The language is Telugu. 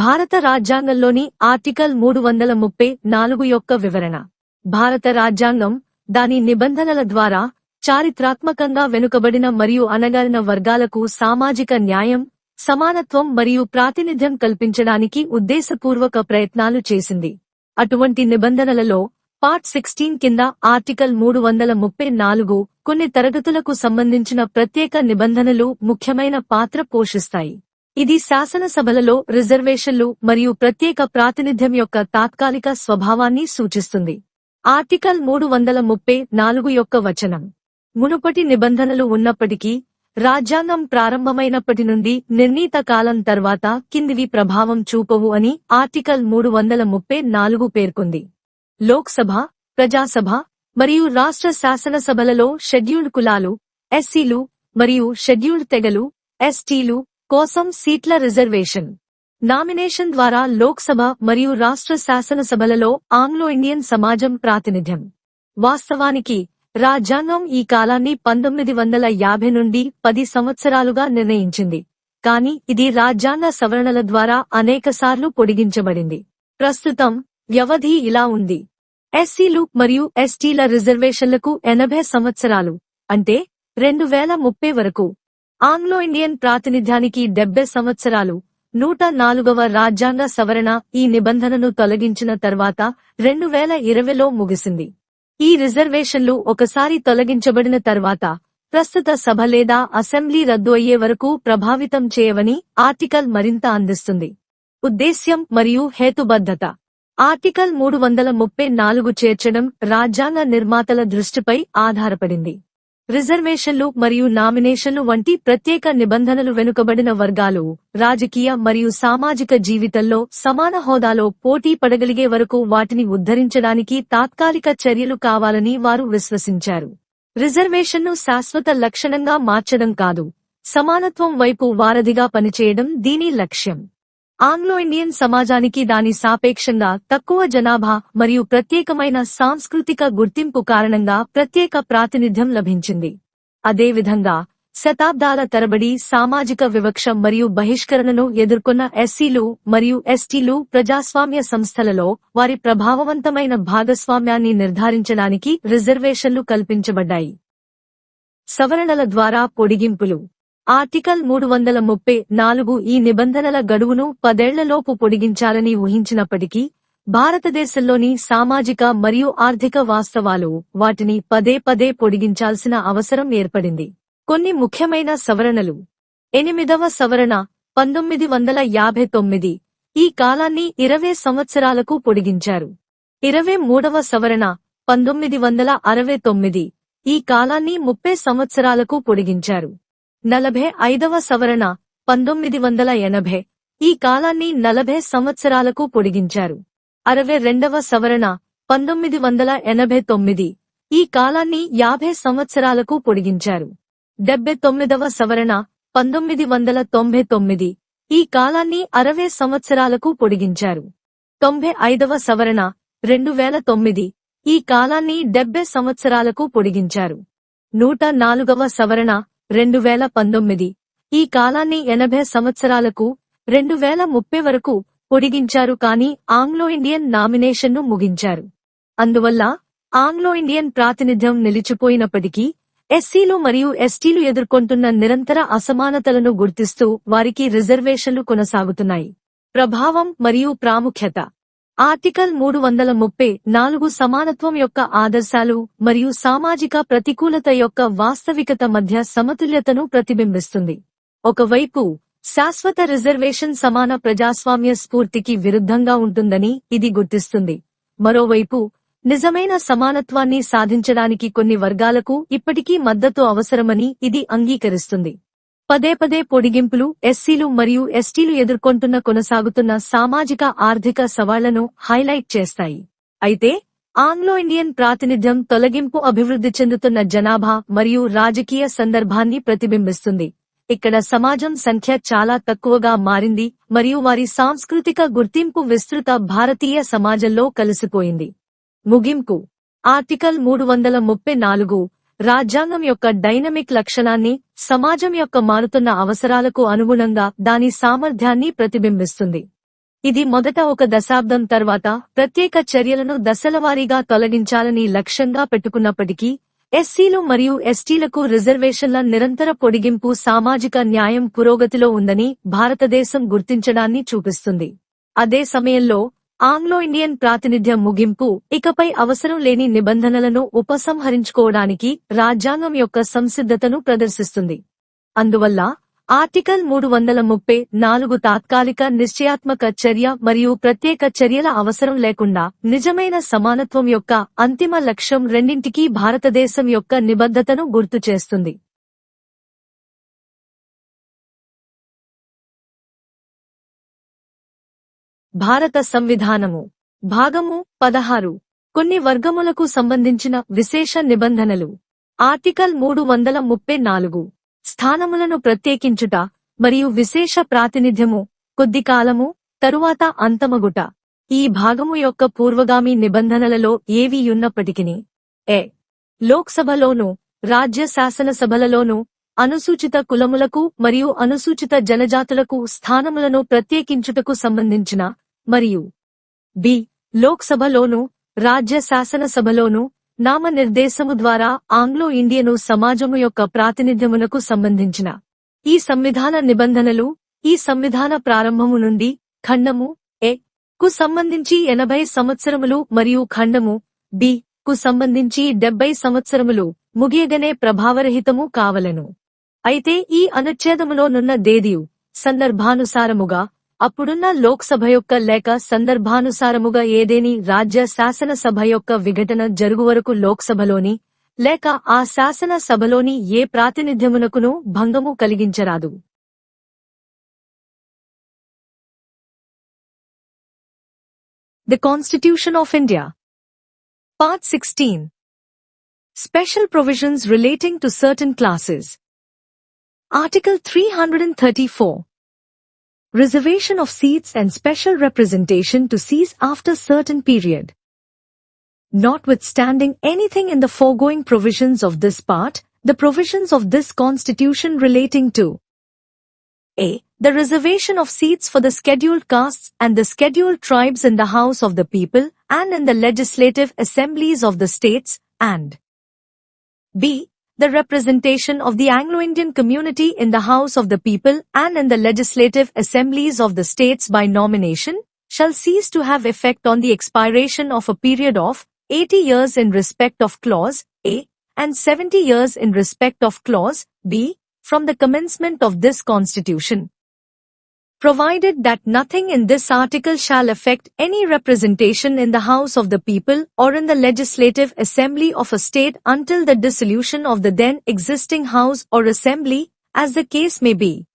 భారత రాజ్యాంగంలోని ఆర్టికల్ మూడు వందల ముప్పై నాలుగు యొక్క వివరణ. భారత రాజ్యాంగం దాని నిబంధనల ద్వారా చారిత్రాత్మకంగా వెనుకబడిన మరియు అణగారిన వర్గాలకు సామాజిక న్యాయం సమానత్వం మరియు ప్రాతినిధ్యం కల్పించడానికి ఉద్దేశపూర్వక ప్రయత్నాలు చేసింది. అటువంటి నిబంధనలలో పార్ట్ సిక్స్టీన్ కింద ఆర్టికల్ మూడు వందల ముప్పై నాలుగు కొన్ని తరగతులకు సంబంధించిన ప్రత్యేక నిబంధనలు ముఖ్యమైన పాత్ర పోషిస్తాయి. ఇది శాసనసభలలో రిజర్వేషన్లు మరియు ప్రత్యేక ప్రాతినిధ్యం యొక్క తాత్కాలిక స్వభావాన్ని సూచిస్తుంది. ఆర్టికల్ మూడు వందల ముప్పై నాలుగు యొక్క వచనం. మునుపటి నిబంధనలు ఉన్నప్పటికీ రాజ్యాంగం ప్రారంభమైనప్పటి నుండి నిర్ణీత కాలం తర్వాత కిందివి ప్రభావం చూపవు అని ఆర్టికల్ మూడు వందల ముప్పై నాలుగు పేర్కొంది. లోక్సభ ప్రజాసభ మరియు రాష్ట్ర శాసనసభలలో షెడ్యూల్డ్ కులాలు ఎస్సీలు మరియు షెడ్యూల్డ్ తెగలు ఎస్టీలు కోసం సీట్ల రిజర్వేషన్. నామినేషన్ ద్వారా లోక్సభ మరియు రాష్ట్ర శాసనసభలలో ఆంగ్లో ఇండియన్ సమాజం ప్రాతినిధ్యం. వాస్తవానికి రాజ్యాంగం ఈ కాలాన్ని పంతొమ్మిది వందల యాభై నుండి పది సంవత్సరాలుగా నిర్ణయించింది. కానీ ఇది రాజ్యాంగ సవరణల ద్వారా అనేకసార్లు పొడిగించబడింది. ప్రస్తుతం వ్యవధి ఇలా ఉంది. ఎస్సీలు మరియు ఎస్టీల రిజర్వేషన్లకు ఎనభై సంవత్సరాలు అంటే రెండు వేల ముప్పై వరకు. ఆంగ్లో ఇండియన్ ప్రాతినిధ్యానికి డెబ్బై సంవత్సరాలు నూట నాలుగవ రాజ్యాంగ సవరణ ఈ నిబంధనను తొలగించిన తర్వాత రెండు వేల ఇరవైలో ముగిసింది. ఈ రిజర్వేషన్లు ఒకసారి తొలగించబడిన తర్వాత ప్రస్తుత సభ లేదా అసెంబ్లీ రద్దు అయ్యే వరకు ప్రభావితం చేయవని ఆర్టికల్ మరింత అందిస్తుంది. ఉద్దేశ్యం మరియు హేతుబద్ధత. ఆర్టికల్ మూడు వందల ముప్పై నాలుగు చేర్చడం రాజ్యాంగ నిర్మాతల దృష్టిపై ఆధారపడింది. రిజర్వేషన్లు మరియు నామినేషన్లు వంటి ప్రత్యేక నిబంధనలు వెనుకబడిన వర్గాలు రాజకీయ మరియు సామాజిక జీవితంలో సమాన హోదాలో పోటీ పడగలిగే వరకు వాటిని ఉద్ధరించడానికి తాత్కాలిక చర్యలు కావాలని వారు విశ్వసించారు. రిజర్వేషన్ను శాశ్వత లక్షణంగా మార్చడం కాదు. సమానత్వం వైపు వారధిగా పనిచేయడం దీని లక్ష్యం. ఆంగ్లో ఇండియన్ సమాజానికి దాని సాపేక్షంగా తక్కువ జనాభా మరియు ప్రత్యేకమైన సాంస్కృతిక గుర్తింపు కారణంగా ప్రత్యేక ప్రాతినిధ్యం లభించింది. అదేవిధంగా శతాబ్దాల తరబడి సామాజిక వివక్ష మరియు బహిష్కరణను ఎదుర్కొన్న ఎస్సీలు మరియు ఎస్టీలు ప్రజాస్వామ్య సంస్థలలో వారి ప్రభావవంతమైన భాగస్వామ్యాన్ని నిర్ధారించడానికి రిజర్వేషన్లు కల్పించబడ్డాయి. సవరణల ద్వారా పొడిగింపులు ఆర్టికల్ మూడు వందల ముప్పై నాలుగు ఈ నిబంధనల గడువును పదేళ్ళలోపు పొడిగించాలని ఊహించినప్పటికీ భారతదేశంలోని సామాజిక మరియు ఆర్థిక వాస్తవాలు వాటిని పదే పదే పొడిగించాల్సిన అవసరం ఏర్పడింది. కొన్ని ముఖ్యమైన సవరణలు. ఎనిమిదవ సవరణ పంతొమ్మిది వందల యాభై తొమ్మిది. ఈ కాలాన్ని ఇరవై సంవత్సరాలకు పొడిగించారు. ఇరవై మూడవ సవరణ పంతొమ్మిది వందల అరవై తొమ్మిది. ఈ కాలాన్ని ముప్పై సంవత్సరాలకు పొడిగించారు. నలభై ఐదవ సవరణ పంతొమ్మిది వందల ఎనభై. ఈ కాలాన్ని నలభై సంవత్సరాలకు పొడిగించారు. అరవై రెండవ సవరణ పంతొమ్మిది వందల ఎనభై తొమ్మిది. ఈ కాలాన్ని యాభై సంవత్సరాలకు పొడిగించారు. డెబ్బై తొమ్మిదవ సవరణ పంతొమ్మిది వందల తొంభై తొమ్మిది. ఈ కాలాన్ని అరవై సంవత్సరాలకు పొడిగించారు. తొంభై ఐదవ సవరణ రెండు వేల తొమ్మిది. ఈ కాలాన్ని డెబ్బై సంవత్సరాలకు పొడిగించారు. నూట నాలుగవ సవరణ రెండు వేల పంతొమ్మిది. ఈ కాలాన్ని ఎనభై సంవత్సరాలకు రెండు వేల ముప్పై వరకు పొడిగించారు కానీ ఆంగ్లో ఇండియన్ నామినేషన్ను ముగించారు. అందువల్ల ఆంగ్లో ఇండియన్ ప్రాతినిధ్యం నిలిచిపోయినప్పటికీ ఎస్సీలు మరియు ఎస్టీలు ఎదుర్కొంటున్న నిరంతర అసమానతలను గుర్తిస్తూ వారికి రిజర్వేషన్లు కొనసాగుతున్నాయి. ప్రభావం మరియు ప్రాముఖ్యత. ఆర్టికల్ మూడు వందల ముప్పై నాలుగు సమానత్వం యొక్క ఆదర్శాలు మరియు సామాజిక ప్రతికూలత యొక్క వాస్తవికత మధ్య సమతుల్యతను ప్రతిబింబిస్తుంది. ఒకవైపు శాశ్వత రిజర్వేషన్ సమాన ప్రజాస్వామ్య స్ఫూర్తికి విరుద్ధంగా ఉంటుందని ఇది గుర్తిస్తుంది. మరోవైపు నిజమైన సమానత్వాన్ని సాధించడానికి కొన్ని వర్గాలకు ఇప్పటికీ మద్దతు అవసరమని ఇది అంగీకరిస్తుంది. పదే పదే పొడిగింపులు ఎస్సీలు మరియు ఎస్టీలు ఎదుర్కొంటున్న కొనసాగుతున్న సామాజిక ఆర్థిక సవాళ్ళను హైలైట్ చేస్తాయి. అయితే ఆంగ్లో ఇండియన్ ప్రాతినిధ్యం తొలగింపు అభివృద్ధి చెందుతున్న జనాభా మరియు రాజకీయ సందర్భాన్ని ప్రతిబింబిస్తుంది. ఇక్కడ సమాజం సంఖ్య చాలా తక్కువగా మారింది మరియు వారి సాంస్కృతిక గుర్తింపు విస్తృత భారతీయ సమాజంలో కలిసిపోయింది. ముగింపు. ఆర్టికల్ మూడు వందల ముప్పై నాలుగు రాజ్యాంగం యొక్క డైనమిక్ లక్షణాన్ని సమాజం యొక్క మారుతున్న అవసరాలకు అనుగుణంగా దాని సామర్థ్యాన్ని ప్రతిబింబిస్తుంది. ఇది మొదట ఒక దశాబ్దం తర్వాత ప్రత్యేక చర్యలను దశలవారీగా తొలగించాలని లక్ష్యంగా పెట్టుకున్నప్పటికీ ఎస్సీలు మరియు ఎస్టీలకు రిజర్వేషన్ల నిరంతర పొడిగింపు సామాజిక న్యాయం పురోగతిలో ఉందని భారతదేశం గుర్తించడాన్ని చూపిస్తుంది. అదే సమయంలో ఆంగ్లో ఇండియన్ ప్రాతినిధ్యం ముగింపు. ఇకపై అవసరం లేని నిబంధనలను ఉపసంహరించుకోవడానికి రాజ్యాంగం యొక్క సంసిద్ధతను ప్రదర్శిస్తుంది. అందువల్ల ఆర్టికల్ మూడు వందల ముప్పై నాలుగు తాత్కాలిక నిశ్చయాత్మక చర్య మరియు ప్రత్యేక చర్యల అవసరం లేకుండా నిజమైన సమానత్వం యొక్క అంతిమ లక్ష్యం రెండింటికీ భారతదేశం యొక్క నిబద్ధతను గుర్తు చేస్తుంది భారత సంవిధానము. భాగము పదహారు. కొన్ని వర్గములకు సంబంధించిన విశేష నిబంధనలు. ఆర్టికల్ మూడు వందల ముప్పై నాలుగు. స్థానములను ప్రత్యేకించుట మరియు విశేష ప్రాతినిధ్యము కొద్ది కాలము తరువాత అంతమగుట. ఈ భాగము యొక్క పూర్వగామి నిబంధనలలో ఏవి ఉన్నప్పటికిని. ఏ లోక్సభలోను రాజ్య శాసనసభలలోనూ అనుసూచిత కులములకు మరియు అనుసూచిత జనజాతులకు స్థానములను ప్రత్యేకించుటకు సంబంధించిన మరియు బి. లోక్సభలోను రాజ్య శాసనసభలోను నామనిర్దేశము ద్వారా ఆంగ్లో ఇండియను సమాజము యొక్క ప్రాతినిధ్యమునకు సంబంధించిన ఈ సంవిధాన నిబంధనలు ఈ సంవిధాన ప్రారంభము నుండి ఖండము ఏ కు సంబంధించి ఎనభై సంవత్సరములు మరియు ఖండము బి. కు సంబంధించి డెబ్బై సంవత్సరములు ముగియగనే ప్రభావరహితము కావలను. అయితే ఈ అనుచ్ఛేదములోనున్న దేదియు సందర్భానుసారముగా అప్పుడున్న లోక్సభ యొక్క లేక సందర్భానుసారముగా ఏదేని రాజ్య శాసనసభ యొక్క విఘటన జరుగువరకు లోక్సభలోని లేక ఆ శాసన సభలోని ఏ ప్రాతినిధ్యమునకును భంగము కలిగించరాదు. The constitution of India part sixteen special provisions relating to certain classes Article 334 Reservation of seats and special representation to cease after certain period. Notwithstanding anything in the foregoing provisions of this part, the provisions of this Constitution relating to a. The reservation of seats for the scheduled castes and the scheduled tribes in the House of the People and in the legislative assemblies of the states and b the representation of the Anglo-Indian community in the House of the People and in the legislative assemblies of the states by nomination, shall cease to have effect on the expiration of a period of 80 years in respect of clause A and 70 years in respect of clause B from the commencement of this constitution provided that nothing in this article shall affect any representation in the House of the People or in the Legislative Assembly of a state until the dissolution of the then existing House or Assembly, as the case may be.